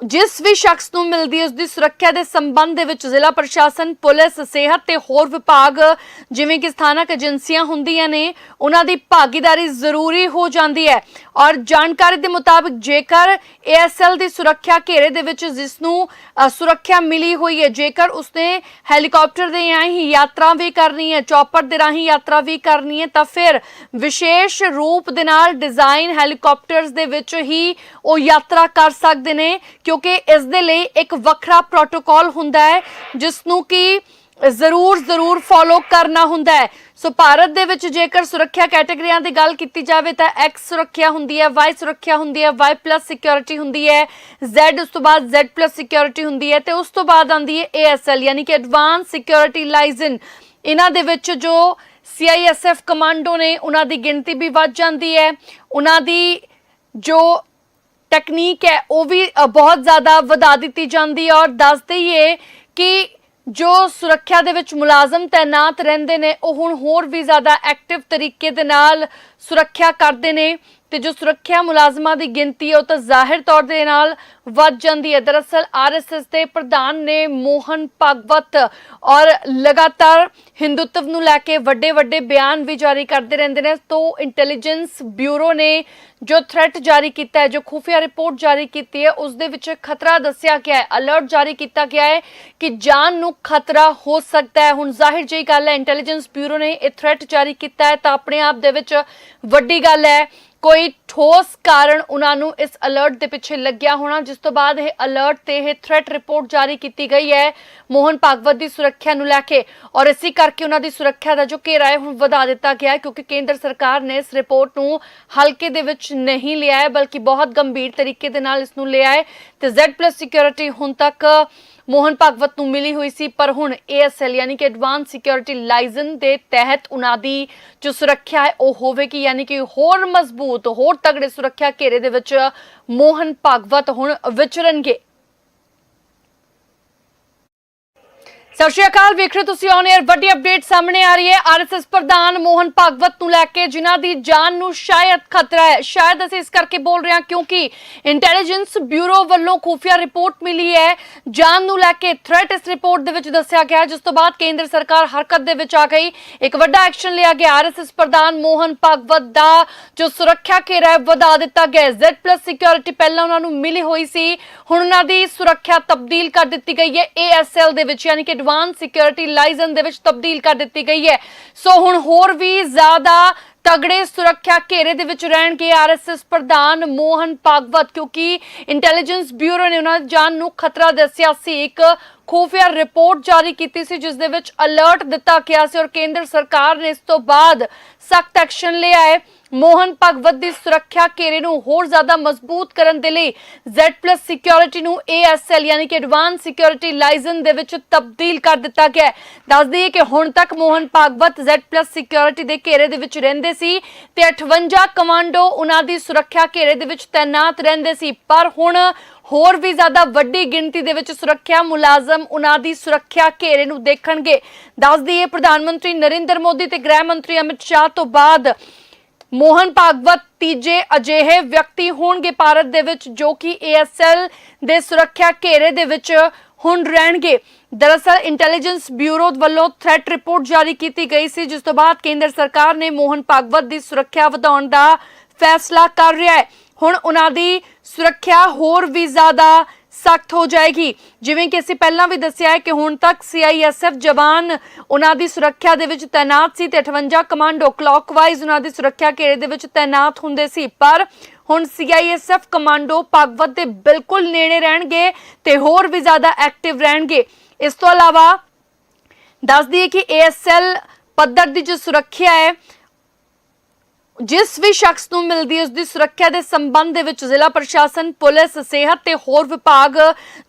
ਜਿਸ ਵੀ ਸ਼ਖਸ ਨੂੰ ਮਿਲਦੀ ਹੈ ਉਸ ਦੀ ਸੁਰੱਖਿਆ ਦੇ ਸੰਬੰਧ ਦੇ ਵਿੱਚ ਜ਼ਿਲ੍ਹਾ ਪ੍ਰਸ਼ਾਸਨ, ਪੁਲਿਸ, ਸਿਹਤ ਤੇ ਹੋਰ ਵਿਭਾਗ, ਜਿਵੇਂ ਕਿ ਸਥਾਨਕ ਏਜੰਸੀਆਂ ਹੁੰਦੀਆਂ ਨੇ, ਉਹਨਾਂ ਦੀ ਭਾਗੀਦਾਰੀ ਜ਼ਰੂਰੀ ਹੋ ਜਾਂਦੀ ਹੈ। ਔਰ ਜਾਣਕਾਰੀ ਦੇ ਮੁਤਾਬਕ ਜੇਕਰ ਏਐਸਐਲ ਦੀ ਸੁਰੱਖਿਆ ਘੇਰੇ ਦੇ ਵਿੱਚ ਜਿਸ ਨੂੰ ਸੁਰੱਖਿਆ ਮਿਲੀ ਹੋਈ ਹੈ, ਜੇਕਰ ਉਸਨੇ ਹੈਲੀਕਾਪਟਰ ਦੇ ਰਾਹੀਂ ਯਾਤਰਾ ਵੀ ਕਰਨੀ ਹੈ ਚੌਪਰ ਦੇ ਰਾਹੀਂ ਯਾਤਰਾ ਵੀ ਕਰਨੀ ਹੈ, ਤਾਂ ਫਿਰ ਵਿਸ਼ੇਸ਼ ਰੂਪ ਦੇ ਨਾਲ ਡਿਜ਼ਾਈਨ ਹੈਲੀਕਾਪਟਰਸ ਦੇ ਵਿੱਚ ਹੀ ਉਹ ਯਾਤਰਾ ਕਰ ਸਕਦੇ ਨੇ। ਕਿਉਂਕਿ ਇਸ ਦੇ ਲਈ ਇੱਕ ਵੱਖਰਾ ਪ੍ਰੋਟੋਕਾਲ ਹੁੰਦਾ ਹੈ ਜਿਸ ਨੂੰ ਕਿ ਜ਼ਰੂਰ ਜ਼ਰੂਰ ਫੋਲੋ ਕਰਨਾ ਹੁੰਦਾ ਹੈ। ਸੋ ਭਾਰਤ ਦੇ ਵਿੱਚ ਜੇਕਰ ਸੁਰੱਖਿਆ ਕੈਟਾਗਰੀਆਂ ਦੀ ਗੱਲ ਕੀਤੀ ਜਾਵੇ ਤਾਂ ਐਕਸ ਸੁਰੱਖਿਆ ਹੁੰਦੀ ਹੈ ਵਾਈ ਸੁਰੱਖਿਆ ਹੁੰਦੀ ਹੈ ਵਾਈ ਪਲੱਸ ਸਿਕਿਉਰਿਟੀ ਹੁੰਦੀ ਹੈ, Z ਉਸ ਤੋਂ ਬਾਅਦ Z ਪਲੱਸ ਸਿਕਿਉਰਿਟੀ ਹੁੰਦੀ ਹੈ ਤੇ ਉਸ ਤੋਂ ਬਾਅਦ ਆਉਂਦੀ ਹੈ ASL ਯਾਨੀ ਕਿ ਐਡਵਾਂਸ ਸਿਕਿਉਰਿਟੀ ਲਾਈਜ਼ਨ ਇਹਨਾਂ ਦੇ ਵਿੱਚ ਜੋ CISF ਕਮਾਂਡੋ ਨੇ, ਉਹਨਾਂ ਦੀ ਗਿਣਤੀ ਵੀ ਵੱਧ ਜਾਂਦੀ ਹੈ। ਉਹਨਾਂ ਦੀ ਜੋ ਟੈਕਨੀਕ ਹੈ, ਉਹ ਵੀ ਬਹੁਤ ਜ਼ਿਆਦਾ ਵਧਾ ਦਿੱਤੀ ਜਾਂਦੀ ਹੈ ਔਰ ਦੱਸ ਦਈਏ ਕਿ ਜੋ ਸੁਰੱਖਿਆ ਦੇ ਵਿੱਚ ਮੁਲਾਜ਼ਮ ਤਾਇਨਾਤ ਰਹਿੰਦੇ ਨੇ, ਉਹ ਹੁਣ ਹੋਰ ਵੀ ਜ਼ਿਆਦਾ ਐਕਟਿਵ ਤਰੀਕੇ ਦੇ ਨਾਲ ਸੁਰੱਖਿਆ ਕਰਦੇ ਨੇ। ਤੇ ਜੋ ਸੁਰੱਖਿਆ ਮੁਲਾਜ਼ਮਾਂ ਦੀ ਗਿਣਤੀ ਹੈ, ਉਹ ਤਾਂ ਜ਼ਾਹਿਰ ਤੌਰ ਦੇ ਨਾਲ ਵੱਧ ਜਾਂਦੀ ਹੈ। ਦਰਅਸਲ ਆਰਐਸਐਸ ਦੇ ਪ੍ਰਧਾਨ ਨੇ ਮੋਹਨ ਭਾਗਵਤ ਔਰ ਲਗਾਤਾਰ ਹਿੰਦੂਤਵ ਨੂੰ ਲੈ ਕੇ ਵੱਡੇ ਵੱਡੇ ਬਿਆਨ ਵੀ ਜਾਰੀ ਕਰਦੇ ਰਹਿੰਦੇ ਨੇ। ਤੋਂ ਇੰਟੈਲੀਜੈਂਸ ਬਿਊਰੋ ਨੇ ਜੋ ਥ੍ਰੈਟ ਜਾਰੀ ਕੀਤਾ ਹੈ, ਜੋ ਖੁਫੀਆ ਰਿਪੋਰਟ ਜਾਰੀ ਕੀਤੀ ਹੈ, ਉਸ ਦੇ ਵਿੱਚ ਖਤਰਾ ਦੱਸਿਆ ਗਿਆ ਹੈ। ਅਲਰਟ ਜਾਰੀ ਕੀਤਾ ਗਿਆ ਹੈ ਕਿ ਜਾਨ ਨੂੰ ਖਤਰਾ ਹੋ ਸਕਦਾ ਹੈ। ਹੁਣ ਜ਼ਾਹਿਰ ਜਿਹੀ ਗੱਲ ਹੈ, ਇੰਟੈਲੀਜੈਂਸ ਬਿਊਰੋ ਨੇ ਇਹ ਥ੍ਰੈਟ ਜਾਰੀ ਕੀਤਾ ਹੈ, ਤਾਂ ਆਪਣੇ ਆਪ ਦੇ ਵਿੱਚ ਵੱਡੀ ਗੱਲ ਹੈ ਕੋਈ ਠੋਸ ਕਾਰਨ ਉਹਨਾਂ ਨੂੰ ਇਸ ਅਲਰਟ ਦੇ ਪਿੱਛੇ ਲੱਗਿਆ ਹੋਣਾ, ਜਿਸ ਤੋਂ ਬਾਅਦ ਇਹ ਅਲਰਟ ਤੇ ਇਹ ਥ੍ਰੈਟ ਰਿਪੋਰਟ ਜਾਰੀ ਕੀਤੀ ਗਈ ਹੈ ਮੋਹਨ ਭਾਗਵਤ ਦੀ ਸੁਰੱਖਿਆ ਨੂੰ ਲੈ ਕੇ। ਔਰ ਇਸੇ ਕਰਕੇ ਉਹਨਾਂ ਦੀ ਸੁਰੱਖਿਆ ਦਾ ਜੋ ਘੇਰਾ ਹੈ, ਹੁਣ ਵਧਾ ਦਿੱਤਾ ਗਿਆ ਹੈ, ਕਿਉਂਕਿ ਕੇਂਦਰ ਸਰਕਾਰ ਨੇ ਇਸ ਰਿਪੋਰਟ ਨੂੰ ਹਲਕੇ ਦੇ ਵਿੱਚ ਨਹੀਂ ਲਿਆ ਹੈ, ਬਲਕਿ ਬਹੁਤ ਗੰਭੀਰ ਤਰੀਕੇ ਦੇ ਨਾਲ ਇਸ ਨੂੰ ਲਿਆ ਹੈ। ਤੇ Z+ ਸਿਕਿਉਰਿਟੀ ਹੁਣ ਤੱਕ ਮੋਹਨ ਭਾਗਵਤ ਨੂੰ ਮਿਲੀ ਹੋਈ ਸੀ, ਪਰ ਹੁਣ ASL ਯਾਨੀ ਕਿ ਐਡਵਾਂਸ ਸਿਕਿਉਰਿਟੀ ਲਾਇਸੈਂਸ ਦੇ ਤਹਿਤ ਉਹਨਾਂ ਦੀ ਜੋ ਸੁਰੱਖਿਆ ਹੈ, ਉਹ ਹੋਵੇਗੀ। ਯਾਨੀ ਕਿ ਹੋਰ ਮਜ਼ਬੂਤ, ਹੋਰ ਤਗੜੇ ਸੁਰੱਖਿਆ ਘੇਰੇ ਦੇ ਵਿੱਚ ਮੋਹਨ ਭਾਗਵਤ ਹੁਣ ਵਿਚਰਨਗੇ। ਸਤਿ ਸ਼੍ਰੀ ਅਕਾਲ, ਵੇਖ ਰਹੇ ਤੁਸੀਂ ਔਨ 에ਅਰ ਵੱਡੀ ਅਪਡੇਟ ਸਾਹਮਣੇ ਆ ਰਹੀ ਹੈ। ਆਰਐਸਐਸ ਪ੍ਰਧਾਨ ਮੋਹਨ ਭਾਗਵਤ ਨੂੰ ਲੈ ਕੇ, ਜਿਨ੍ਹਾਂ ਦੀ ਜਾਨ ਨੂੰ ਸ਼ਾਇਦ ਖਤਰਾ ਹੈ। ਸ਼ਾਇਦ ਅਸੀਂ ਇਸ ਕਰਕੇ ਬੋਲ ਰਹੇ ਹਾਂ ਕਿਉਂਕਿ ਇੰਟੈਲੀਜੈਂਸ ਬਿਊਰੋ ਵੱਲੋਂ ਖੁਫੀਆ ਰਿਪੋਰਟ ਮਿਲੀ ਹੈ। ਜਾਨ ਨੂੰ ਲੈ ਕੇ ਥ੍ਰੈਟ ਇਸ ਰਿਪੋਰਟ ਦੇ ਵਿੱਚ ਦੱਸਿਆ ਗਿਆ ਜਿਸ ਤੋਂ ਬਾਅਦ ਕੇਂਦਰ ਸਰਕਾਰ ਹਰਕਤ ਦੇ ਵਿੱਚ ਆ ਗਈ। ਇੱਕ ਵੱਡਾ ਐਕਸ਼ਨ ਲਿਆ ਗਿਆ। ਆਰਐਸਐਸ ਪ੍ਰਧਾਨ ਮੋਹਨ ਭਾਗਵਤ ਦਾ ਜੋ ਸੁਰੱਖਿਆ ਘੇਰਾ ਹੈ, ਵਧਾ ਦਿੱਤਾ ਗਿਆ Z+ ਸਿਕਿਉਰਿਟੀ ਪਹਿਲਾਂ ਉਹਨਾਂ ਨੂੰ ਮਿਲੀ ਹੋਈ ਸੀ। ਹੁਣ ਉਹਨਾਂ ਦੀ ਸੁਰੱਖਿਆ ਤਬਦੀਲ ਕਰ ਦਿੱਤੀ ਗਈ ਹੈ। ASL ਦੇ ਵਿੱਚ, ਯਾਨੀ ਕਿ ਐਡਵਾਂਸ ਸਿਕਿਉਰਿਟੀ ਲਾਇਸੈਂਸ ਦੇ ਵਿੱਚ ਤਬਦੀਲ ਕਰ ਦਿੱਤੀ ਗਈ ਹੈ। ਸੋ ਹੁਣ ਹੋਰ ਵੀ ਜ਼ਿਆਦਾ ਤਗੜੇ ਸੁਰੱਖਿਆ ਘੇਰੇ ਦੇ ਵਿੱਚ ਰਹਿਣਗੇ ਆਰਐਸਐਸ ਪ੍ਰਧਾਨ ਮੋਹਨ ਭਾਗਵਤ, ਕਿਉਂਕਿ ਇੰਟੈਲੀਜੈਂਸ ਬਿਊਰੋ ਨੇ ਉਹਨਾਂ ਦੀ ਜਾਨ ਨੂੰ ਖਤਰਾ ਦੱਸਿਆ ਸੀ। ਇੱਕ ਖੂਫੀਆ ਰਿਪੋਰਟ ਜਾਰੀ ਕੀਤੀ ਸੀ, ਜਿਸ ਦੇ ਵਿੱਚ ਅਲਰਟ ਦਿੱਤਾ ਗਿਆ ਸੀ ਔਰ ਕੇਂਦਰ ਸਰਕਾਰ ਨੇ ਇਸ ਤੋਂ ਬਾਅਦ ਸਖਤ ਐਕਸ਼ਨ ਲਿਆ ਹੈ। ਮੋਹਨ ਭਗਵਤ ਦੀ ਸੁਰੱਖਿਆ ਘੇਰੇ ਨੂੰ ਹੋਰ ਜ਼ਿਆਦਾ ਮਜ਼ਬੂਤ ਕਰਨ ਦੇ ਲਈ Z+ ਸਿਕਿਉਰਿਟੀ ਨੂੰ ASL ਯਾਨੀ ਕਿ ਐਡਵਾਂਸ ਸਿਕਿਉਰਿਟੀ ਲਾਇਸੈਂਸ ਦੇ ਵਿੱਚ ਤਬਦੀਲ ਕਰ ਦਿੱਤਾ ਗਿਆ ਹੈ। ਦੱਸ ਦਈਏ ਕਿ ਹੁਣ ਤੱਕ ਮੋਹਨ ਭਾਗਵਤ Z+ ਸਿਕਿਉਰਿਟੀ ਦੇ ਘੇਰੇ ਦੇ ਵਿੱਚ ਰਹਿੰਦੇ ਸੀ ਤੇ 58 ਕਮਾਂਡੋ ਉਹਨਾਂ ਦੀ ਸੁਰੱਖਿਆ ਘੇਰੇ ਦੇ ਵਿੱਚ ਤਾਇਨਾਤ ਰਹਿੰਦੇ ਸੀ। ਪਰ ਹੁਣ ਹੋਰ ਵੀ ਜ਼ਿਆਦਾ ਵੱਡੀ ਗਿਣਤੀ ਦੇ ਵਿੱਚ ਸੁਰੱਖਿਆ ਮੁਲਾਜ਼ਮ ਉਹਨਾਂ ਦੀ ਸੁਰੱਖਿਆ ਘੇਰੇ ਨੂੰ ਦੇਖਣਗੇ। ਦੱਸ ਦਈਏ ਪ੍ਰਧਾਨ ਮੰਤਰੀ ਨਰਿੰਦਰ ਮੋਦੀ ਤੇ ਗ੍ਰਹਿ ਮੰਤਰੀ ਅਮਿਤ ਸ਼ਾਹ ਤੋਂ ਬਾਅਦ ਮੋਹਨ ਭਾਗਵਤ ਤੀਜੇ ਅਜਿਹੇ ਵਿਅਕਤੀ ਹੋਣਗੇ ਭਾਰਤ ਦੇ ਵਿੱਚ ਜੋ ਕਿ ਏਐਸਐਲ ਦੇ ਸੁਰੱਖਿਆ ਘੇਰੇ ਦੇ ਵਿੱਚ ਹੁਣ ਰਹਿਣਗੇ। ਦਰਅਸਲ ਇੰਟੈਲੀਜੈਂਸ ਬਿਊਰੋ ਵੱਲੋਂ ਥ੍ਰੈਟ ਰਿਪੋਰਟ ਜਾਰੀ ਕੀਤੀ ਗਈ ਸੀ, ਜਿਸ ਤੋਂ ਬਾਅਦ ਕੇਂਦਰ ਸਰਕਾਰ ਨੇ ਮੋਹਨ ਭਾਗਵਤ ਦੀ ਸੁਰੱਖਿਆ ਵਧਾਉਣ ਦਾ ਫੈਸਲਾ ਕਰ ਰਿਹਾ ਹੈ। ਹੁਣ ਉਹਨਾਂ ਦੀ ਸੁਰੱਖਿਆ ਹੋਰ ਵੀ ਜ਼ਿਆਦਾ ਸਖਤ ਹੋ ਜਾਏਗੀ। ਜਿਵੇਂ ਕਿ ਅਸੀਂ ਪਹਿਲਾਂ ਵੀ ਦੱਸਿਆ ਹੈ ਕਿ ਹੁਣ ਤੱਕ ਸੀਆਈਐਸਐਫ ਜਵਾਨ ਉਹਨਾਂ ਦੀ ਸੁਰੱਖਿਆ ਦੇ ਵਿੱਚ ਤਾਇਨਾਤ ਸੀ ਤੇ 58 ਕਮਾਂਡੋ ਕਲੌਕਵਾਈਜ਼ ਉਹਨਾਂ ਦੀ ਸੁਰੱਖਿਆ ਘੇਰੇ ਦੇ ਵਿੱਚ ਤਾਇਨਾਤ ਹੁੰਦੇ ਸੀ। ਪਰ ਹੁਣ ਸੀਆਈਐਸਐਫ ਕਮਾਂਡੋ ਭਾਗਵਤ ਦੇ ਬਿਲਕੁਲ ਨੇੜੇ ਰਹਿਣਗੇ ਤੇ ਹੋਰ ਵੀ ਜ਼ਿਆਦਾ ਐਕਟਿਵ ਰਹਿਣਗੇ। ਇਸ ਤੋਂ ਇਲਾਵਾ ਦੱਸ ਦਈਏ ਕਿ ਏਐਸਐਲ ਪੱਧਰ ਦੀ ਜੋ ਸੁਰੱਖਿਆ ਹੈ ਜਿਸ ਵੀ ਸ਼ਖਸ ਨੂੰ ਮਿਲਦੀ ਹੈ ਉਸ ਦੀ ਸੁਰੱਖਿਆ ਦੇ ਸੰਬੰਧ ਦੇ ਵਿੱਚ ਜ਼ਿਲ੍ਹਾ ਪ੍ਰਸ਼ਾਸਨ, ਪੁਲਿਸ, ਸਿਹਤ ਤੇ ਹੋਰ ਵਿਭਾਗ,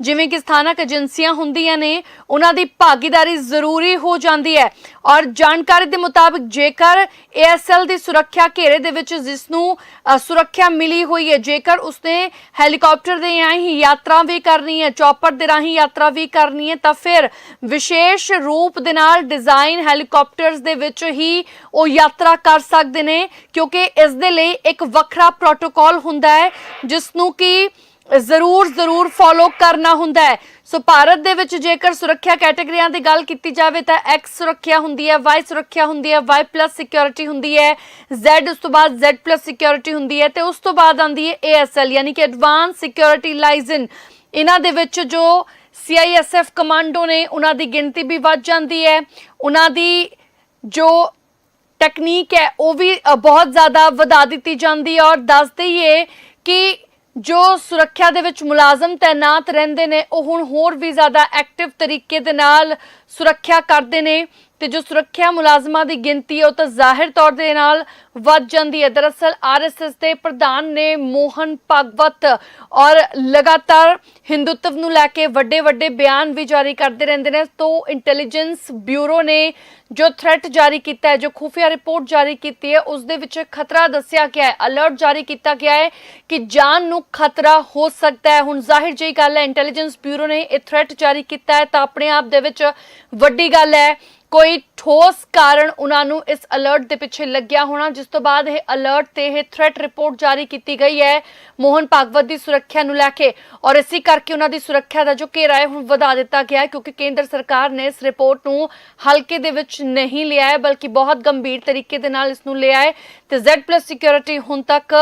ਜਿਵੇਂ ਕਿ ਸਥਾਨਕ ਏਜੰਸੀਆਂ ਹੁੰਦੀਆਂ ਨੇ, ਉਹਨਾਂ ਦੀ ਭਾਗੀਦਾਰੀ ਜ਼ਰੂਰੀ ਹੋ ਜਾਂਦੀ ਹੈ। ਔਰ ਜਾਣਕਾਰੀ ਦੇ ਮੁਤਾਬਕ ਜੇਕਰ ਏਐਸਐਲ ਦੀ ਸੁਰੱਖਿਆ ਘੇਰੇ ਦੇ ਵਿੱਚ ਜਿਸ ਨੂੰ ਸੁਰੱਖਿਆ ਮਿਲੀ ਹੋਈ ਹੈ, ਜੇਕਰ ਉਸਨੇ ਹੈਲੀਕਾਪਟਰ ਦੇ ਰਾਹੀਂ ਯਾਤਰਾ ਵੀ ਕਰਨੀ ਹੈ ਚੌਪਰ ਦੇ ਰਾਹੀਂ ਯਾਤਰਾ ਵੀ ਕਰਨੀ ਹੈ, ਤਾਂ ਫਿਰ ਵਿਸ਼ੇਸ਼ ਰੂਪ ਦੇ ਨਾਲ ਡਿਜ਼ਾਈਨ ਹੈਲੀਕਾਪਟਰਸ ਦੇ ਵਿੱਚ ਹੀ ਉਹ ਯਾਤਰਾ ਕਰ ਸਕਦੇ ਨੇ, ਕਿਉਂਕਿ ਇਸ ਦੇ ਲਈ ਇੱਕ ਵੱਖਰਾ ਪ੍ਰੋਟੋਕਾਲ ਹੁੰਦਾ ਹੈ ਜਿਸ ਨੂੰ ਕਿ ਜ਼ਰੂਰ ਜ਼ਰੂਰ ਫੋਲੋ ਕਰਨਾ ਹੁੰਦਾ ਹੈ। ਸੋ ਭਾਰਤ ਦੇ ਵਿੱਚ ਜੇਕਰ ਸੁਰੱਖਿਆ ਕੈਟਾਗਰੀਆਂ ਦੀ ਗੱਲ ਕੀਤੀ ਜਾਵੇ ਤਾਂ ਐਕਸ ਸੁਰੱਖਿਆ ਹੁੰਦੀ ਹੈ ਵਾਈ ਸੁਰੱਖਿਆ ਹੁੰਦੀ ਹੈ ਵਾਈ ਪਲੱਸ ਸਿਕਿਉਰਿਟੀ ਹੁੰਦੀ ਹੈ, Z ਉਸ ਤੋਂ ਬਾਅਦ Z ਪਲੱਸ ਸਿਕਿਉਰਿਟੀ ਹੁੰਦੀ ਹੈ ਤੇ ਉਸ ਤੋਂ ਬਾਅਦ ਆਉਂਦੀ ਹੈ ASL ਯਾਨੀ ਕਿ ਐਡਵਾਂਸ ਸਿਕਿਉਰਿਟੀ ਲਾਈਜ਼ਨ ਇਹਨਾਂ ਦੇ ਵਿੱਚ ਜੋ CISF ਕਮਾਂਡੋ ਨੇ, ਉਹਨਾਂ ਦੀ ਗਿਣਤੀ ਵੀ ਵੱਧ ਜਾਂਦੀ ਹੈ। ਉਹਨਾਂ ਦੀ ਜੋ ਟੈਕਨੀਕ ਹੈ, ਉਹ ਵੀ ਬਹੁਤ ਜ਼ਿਆਦਾ ਵਧਾ ਦਿੱਤੀ ਜਾਂਦੀ ਹੈ। ਔਰ ਦੱਸ ਦਈਏ ਕਿ ਜੋ ਸੁਰੱਖਿਆ ਦੇ ਵਿੱਚ ਮੁਲਾਜ਼ਮ ਤਾਇਨਾਤ ਰਹਿੰਦੇ ਨੇ, ਉਹ ਹੁਣ ਹੋਰ ਵੀ ਜ਼ਿਆਦਾ ਐਕਟਿਵ ਤਰੀਕੇ ਦੇ ਨਾਲ ਸੁਰੱਖਿਆ ਕਰਦੇ ਨੇ। ਤੇ ਜੋ ਸੁਰੱਖਿਆ ਮੁਲਾਜ਼ਮਾਂ ਦੀ ਗਿਣਤੀ ਹੈ, ਉਹ ਤਾਂ ਜ਼ਾਹਿਰ ਤੌਰ ਦੇ ਨਾਲ ਵੱਧ ਜਾਂਦੀ ਹੈ। ਦਰਅਸਲ ਆਰਐਸਐਸ ਦੇ ਪ੍ਰਧਾਨ ਨੇ ਮੋਹਨ ਭਾਗਵਤ ਔਰ ਲਗਾਤਾਰ ਹਿੰਦੂਤਵ ਨੂੰ ਲੈ ਕੇ ਵੱਡੇ ਵੱਡੇ ਬਿਆਨ ਵੀ ਜਾਰੀ ਕਰਦੇ ਰਹਿੰਦੇ ਨੇ। ਤੋਂ ਇੰਟੈਲੀਜੈਂਸ ਬਿਊਰੋ ਨੇ ਜੋ ਥ੍ਰੈਟ ਜਾਰੀ ਕੀਤਾ ਹੈ, ਜੋ ਖੁਫੀਆ ਰਿਪੋਰਟ ਜਾਰੀ ਕੀਤੀ ਹੈ, ਉਸ ਦੇ ਵਿੱਚ ਖਤਰਾ ਦੱਸਿਆ ਗਿਆ ਹੈ। ਅਲਰਟ ਜਾਰੀ ਕੀਤਾ ਗਿਆ ਹੈ ਕਿ ਜਾਨ ਨੂੰ ਖਤਰਾ ਹੋ ਸਕਦਾ ਹੈ। ਹੁਣ ਜ਼ਾਹਿਰ ਜਿਹੀ ਗੱਲ ਹੈ, ਇੰਟੈਲੀਜੈਂਸ ਬਿਊਰੋ ਨੇ ਇਹ ਥ੍ਰੈਟ ਜਾਰੀ ਕੀਤਾ ਹੈ, ਤਾਂ ਆਪਣੇ ਆਪ ਦੇ ਵਿੱਚ ਵੱਡੀ ਗੱਲ ਹੈ ਕੋਈ ਠੋਸ ਕਾਰਨ ਉਹਨਾਂ ਨੂੰ ਇਸ ਅਲਰਟ ਦੇ ਪਿੱਛੇ ਲੱਗਿਆ ਹੋਣਾ, ਜਿਸ ਤੋਂ ਬਾਅਦ ਇਹ ਅਲਰਟ ਤੇ ਇਹ ਥ੍ਰੈਟ ਰਿਪੋਰਟ ਜਾਰੀ ਕੀਤੀ ਗਈ ਹੈ ਮੋਹਨ ਭਾਗਵਤ ਦੀ ਸੁਰੱਖਿਆ ਨੂੰ ਲੈ ਕੇ। ਔਰ ਇਸੇ ਕਰਕੇ ਉਹਨਾਂ ਦੀ ਸੁਰੱਖਿਆ ਦਾ ਜੋ ਘੇਰਾ ਹੈ, ਹੁਣ ਵਧਾ ਦਿੱਤਾ ਗਿਆ ਹੈ, ਕਿਉਂਕਿ ਕੇਂਦਰ ਸਰਕਾਰ ਨੇ ਇਸ ਰਿਪੋਰਟ ਨੂੰ ਹਲਕੇ ਦੇ ਵਿੱਚ ਨਹੀਂ ਲਿਆ ਹੈ, ਬਲਕਿ ਬਹੁਤ ਗੰਭੀਰ ਤਰੀਕੇ ਦੇ ਨਾਲ ਇਸ ਨੂੰ ਲਿਆ ਹੈ। ਤੇ Z+ ਸਿਕਿਉਰਿਟੀ ਹੁਣ ਤੱਕ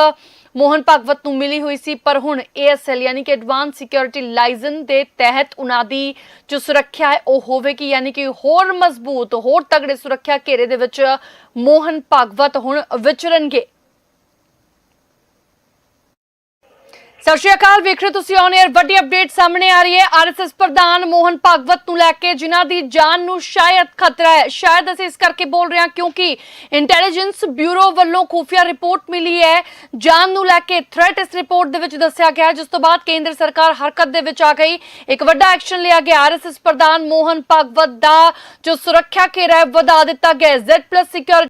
ਮੋਹਨ ਭਾਗਵਤ ਨੂੰ ਮਿਲੀ ਹੋਈ ਸੀ, ਪਰ ਹੁਣ ASL ਯਾਨੀ ਕਿ ਐਡਵਾਂਸ ਸਿਕਿਉਰਿਟੀ ਲਾਇਸੈਂਸ ਦੇ ਤਹਿਤ ਉਹਨਾਂ ਦੀ ਜੋ ਸੁਰੱਖਿਆ ਹੈ, ਉਹ ਹੋਵੇਗੀ। ਯਾਨੀ ਕਿ ਹੋਰ ਮਜ਼ਬੂਤ, ਹੋਰ ਤਗੜੇ ਸੁਰੱਖਿਆ ਘੇਰੇ ਦੇ ਵਿੱਚ ਮੋਹਨ ਭਾਗਵਤ ਹੁਣ ਵਿਚਰਨਗੇ। ਸਤਿ ਸ਼੍ਰੀ ਅਕਾਲ ਵੇਖ ਰਹੇ ਤੁਸੀਂ ਔਨ 에ਅਰ ਵੱਡੀ ਅਪਡੇਟ ਸਾਹਮਣੇ ਆ ਰਹੀ ਹੈ। ਆਰਐਸਐਸ ਪ੍ਰਧਾਨ ਮੋਹਨ ਭਾਗਵਤ ਨੂੰ ਲੈ ਕੇ ਜਿਨ੍ਹਾਂ ਦੀ ਜਾਨ ਨੂੰ ਸ਼ਾਇਦ ਖਤਰਾ ਹੈ। ਸ਼ਾਇਦ ਅਸੀਂ ਇਸ ਕਰਕੇ ਬੋਲ ਰਹੇ ਹਾਂ ਕਿਉਂਕਿ ਇੰਟੈਲੀਜੈਂਸ ਬਿਊਰੋ ਵੱਲੋਂ ਖੁਫੀਆ ਰਿਪੋਰਟ ਮਿਲੀ ਹੈ। ਜਾਨ ਨੂੰ ਲੈ ਕੇ ਥ੍ਰੈਟ ਇਸ ਰਿਪੋਰਟ ਦੇ ਵਿੱਚ ਦੱਸਿਆ ਗਿਆ ਹੈ, ਜਿਸ ਤੋਂ ਬਾਅਦ ਕੇਂਦਰ ਸਰਕਾਰ ਹਰਕਤ ਦੇ ਵਿੱਚ ਆ ਗਈ। ਇੱਕ ਵੱਡਾ ਐਕਸ਼ਨ ਲਿਆ ਗਿਆ। ਆਰਐਸਐਸ ਪ੍ਰਧਾਨ ਮੋਹਨ ਭਾਗਵਤ ਦਾ ਜੋ ਸੁਰੱਖਿਆ ਘੇਰਾ ਹੈ ਵਧਾ ਦਿੱਤਾ ਗਿਆ Z+ ਸਿਕਿਉਰਿਟੀ